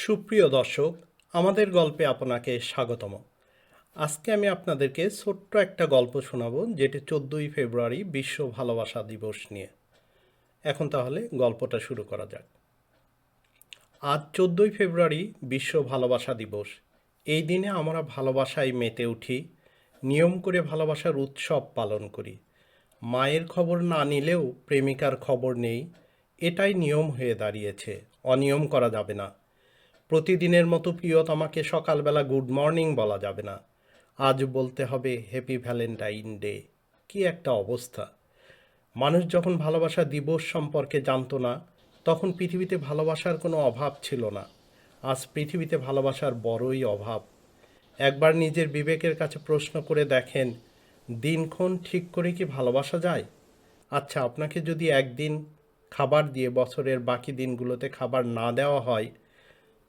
সুপ্রিয় দর্শক, আমাদের গল্পে আপনাকে স্বাগতম। আজকে আমি আপনাদেরকে ছোট্ট একটা গল্প শোনাবো, যেটি চোদ্দোই ফেব্রুয়ারি বিশ্ব ভালোবাসা দিবস নিয়ে। এখন তাহলে গল্পটা শুরু করা যাক। আজ চোদ্দোই ফেব্রুয়ারি বিশ্ব ভালোবাসা দিবস। এই দিনে আমরা ভালোবাসায় মেতে উঠি, নিয়ম করে ভালোবাসার উৎসব পালন করি। মায়ের খবর না নিলেও প্রেমিকার খবর নেই, এটাই নিয়ম হয়ে দাঁড়িয়েছে। অনিয়ম করা যাবে না। প্রতিদিনের মতো প্রিয়তমাকে সকালবেলা গুড মর্নিং বলা যাবে না। আজ বলতে হবে হ্যাপি ভ্যালেন্টাইন ডে কি একটা অবস্থা। মানুষ যখন ভালোবাসা দিবস সম্পর্কে জানতো না, তখন পৃথিবীতে ভালোবাসার কোনো অভাব ছিল না। আজ পৃথিবীতে ভালোবাসার বড়ই অভাব। একবার নিজের বিবেকের কাছে প্রশ্ন করে দেখেন, দিনক্ষণ ঠিক করে কি ভালোবাসা যায়? আচ্ছা আপনাকে যদি একদিন খাবার দিয়ে বছরের বাকি দিনগুলোতে খাবার না দেওয়া হয়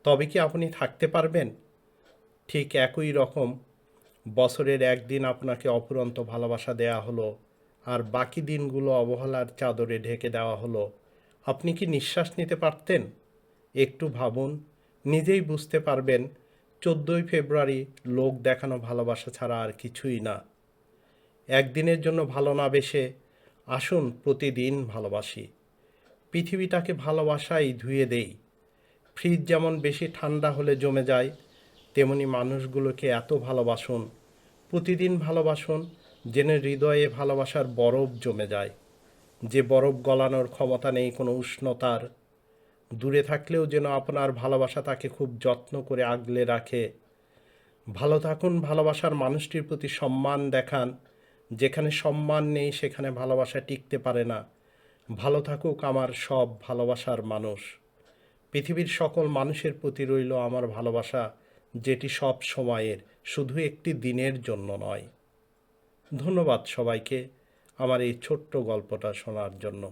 তবে কি আপনি থাকতে পারবেন? ঠিক একই রকম, বছরের একদিন আপনাকে অফুরন্ত ভালোবাসা দেয়া হলো, আর বাকি দিনগুলো অবহেলার চাদরে ঢেকে দেওয়া হলো। আপনি কি নিঃশ্বাস নিতে পারতেন? একটু ভাবুন, নিজেই বুঝতে পারবেন, চোদ্দোই ফেব্রুয়ারি লোক দেখানো ভালোবাসা ছাড়া আর কিছুই না। একদিনের জন্য ভালো না বেসে আসুন প্রতিদিন ভালোবাসি। পৃথিবীটাকে ভালোবাসাই ধুয়ে দেই। ফ্রিজ যেমন বেশি ঠান্ডা হলে জমে যায়, তেমনি মানুষগুলোকে এত ভালোবাসুন। প্রতিদিন ভালোবাসুন জেনে হৃদয়ে ভালোবাসার বরফ জমে যায়। যে বরফ গলানোর ক্ষমতা নেই কোনো উষ্ণতার। দূরে থাকলেও যেন আপনার ভালোবাসা তাকে খুব যত্ন করে আগলে রাখে। ভালো থাকুন, ভালোবাসার মানুষটির প্রতি সম্মান দেখান। যেখানে সম্মান নেই, সেখানে ভালোবাসা টিকতে পারে না। ভালো থাকুক আমার সব ভালোবাসার মানুষ। পৃথিবীর সকল মানুষের প্রতি রইল আমার ভালোবাসা, যেটি সব সময়ের, শুধু একটি দিনের জন্য নয়। ধন্যবাদ সবাইকে আমার এই ছোট্ট গল্পটা শোনার জন্য।